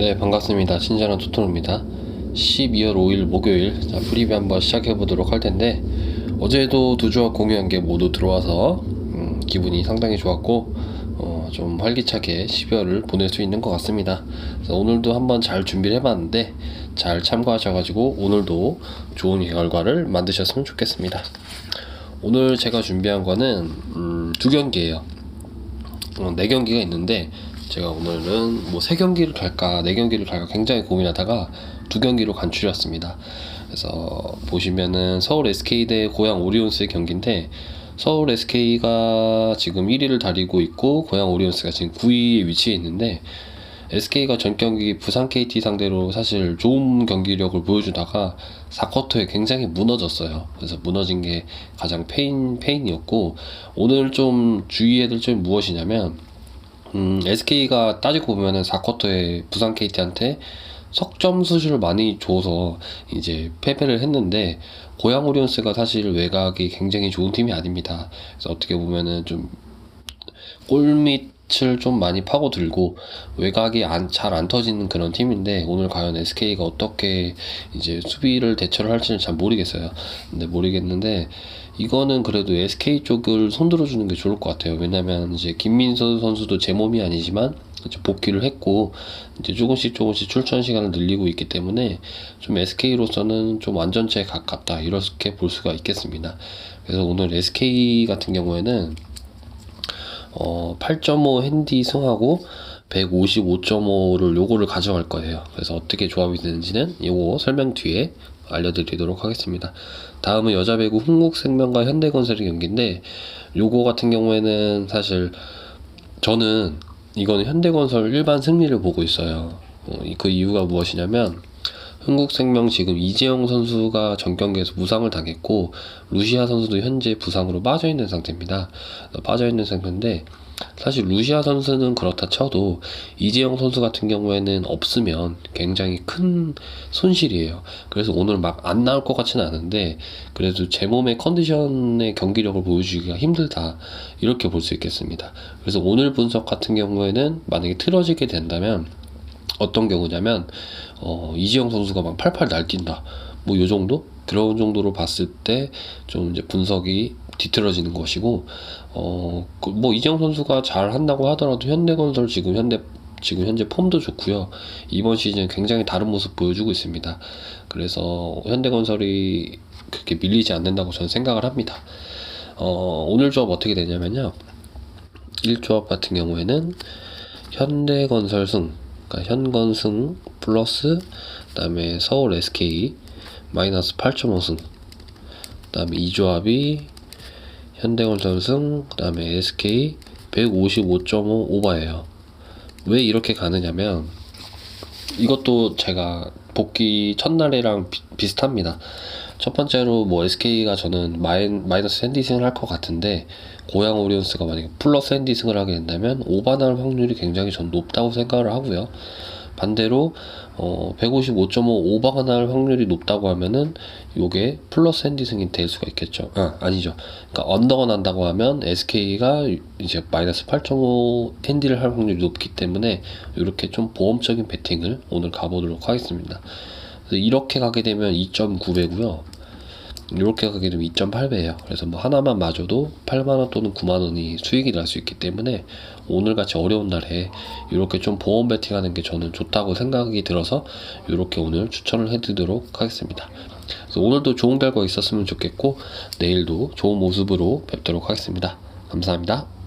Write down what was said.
네 반갑습니다. 친절한 토토로입니다. 12월 5일 목요일. 자, 프리뷰 한번 시작해 보도록 할 텐데 어제도 두 조합 공유한 게 모두 들어와서 음, 기분이 상당히 좋았고 어, 좀 활기차게 12월을 보낼 수 있는 것 같습니다. 그래서 오늘도 한번 잘 준비를 해봤는데 잘 참고하셔가지고 오늘도 좋은 결과를 만드셨으면 좋겠습니다. 오늘 제가 준비한 거는 음, 두 경기예요. 어, 네 경기가 있는데 제가 오늘은 뭐 세 경기를 갈까 네 경기를 갈까 굉장히 고민하다가 두 경기로 간추렸습니다. 그래서 보시면은 서울 SK 대 고양 오리온스의 경기인데 서울 SK가 지금 1위를 다리고 있고 고양 오리온스가 지금 9위에 위치해 있는데 SK가 전 경기 부산 KT 상대로 사실 좋은 경기력을 보여주다가 4쿼터에 굉장히 무너졌어요. 그래서 무너진 게 가장 페인, 페인이었고, 오늘 좀 주의해야 될 점이 무엇이냐면, 음, SK가 따지고 보면은 4쿼터에 부산 KT한테 석점 수술을 많이 줘서 이제 패배를 했는데 고양 오리온스가 사실 외곽이 굉장히 좋은 팀이 아닙니다. 그래서 어떻게 보면은 좀 골밑 을 좀 많이 파고들고 외곽이 잘 안 터지는 그런 팀인데 오늘 과연 SK가 어떻게 이제 수비를 대처를 할지는 잘 모르겠어요. 근데 모르겠는데 이거는 그래도 SK 쪽을 손들어 주는 게 좋을 것 같아요. 왜냐면 이제 김민서 선수도 제 몸이 아니지만 복귀를 했고 이제 조금씩 조금씩 출전 시간을 늘리고 있기 때문에 좀 SK로서는 좀 완전체에 가깝다 이렇게 볼 수가 있겠습니다. 그래서 오늘 SK 같은 경우에는 어, 8.5 핸디 승하고 155.5를 요거를 가져갈 거예요. 그래서 어떻게 조합이 되는지는 요거 설명 뒤에 알려드리도록 하겠습니다. 다음은 여자 배구 흥국생명과 현대건설의 경기인데 요거 같은 경우에는 사실 저는 이거는 현대건설 일반 승리를 보고 있어요. 어, 그 이유가 무엇이냐면 흥국생명 지금 이재영 선수가 전 경기에서 부상을 당했고 루시아 선수도 현재 부상으로 빠져 있는 상태입니다. 빠져 있는 상태인데 사실 루시아 선수는 그렇다 쳐도 이재영 선수 같은 경우에는 없으면 굉장히 큰 손실이에요. 그래서 오늘 막 안 나올 것 같지는 않은데 그래도 제 몸의 컨디션의 경기력을 보여주기가 힘들다 이렇게 볼 수 있겠습니다. 그래서 오늘 분석 같은 경우에는 만약에 틀어지게 된다면 어떤 경우냐면 어, 이지영 선수가 막 팔팔 날뛴다. 뭐 요 정도 들어온 정도로 봤을 때 좀 이제 분석이 뒤틀어지는 것이고 어 뭐 이지영 선수가 잘 한다고 하더라도 현대건설 지금 현대 지금 현재 폼도 좋고요. 이번 시즌 굉장히 다른 모습 보여주고 있습니다. 그래서 현대건설이 그렇게 밀리지 않는다고 저는 생각을 합니다. 어, 오늘 조합 어떻게 되냐면요. 1조합 같은 경우에는 현대건설 승 그러니까 현건승 플러스 그다음에 서울 SK 마이너스 8.5승 그다음에 이 조합이 현대건설승 그다음에 SK 155.5 오버예요. 왜 이렇게 가느냐면 이것도 제가 복귀 첫날이랑 비, 비슷합니다. 첫 번째로 뭐 SK가 저는 마인, 마이너스 핸디승을 할 것 같은데 고양 오리온스가 만약에 플러스 핸디승을 하게 된다면 오바날 확률이 굉장히 전 높다고 생각을 하고요. 반대로 어, 155.5 오버가 날 확률이 높다고 하면은 요게 플러스 핸디승이 될 수가 있겠죠. 아, 아니죠. 그러니까 언더가 난다고 하면 SK가 이제 마이너스 8.5 핸디를 할 확률이 높기 때문에 이렇게 좀 보험적인 베팅을 오늘 가보도록 하겠습니다. 이렇게 가게 되면 2.9배고요. 이렇게 가게 되면 2.8배예요. 그래서 뭐 하나만 맞아도 8만원 또는 9만원이 수익이 날 수 있기 때문에 오늘같이 어려운 날에 이렇게 좀 보험 베팅하는 게 저는 좋다고 생각이 들어서 이렇게 오늘 추천을 해드리도록 하겠습니다. 그래서 오늘도 좋은 결과 있었으면 좋겠고 내일도 좋은 모습으로 뵙도록 하겠습니다. 감사합니다.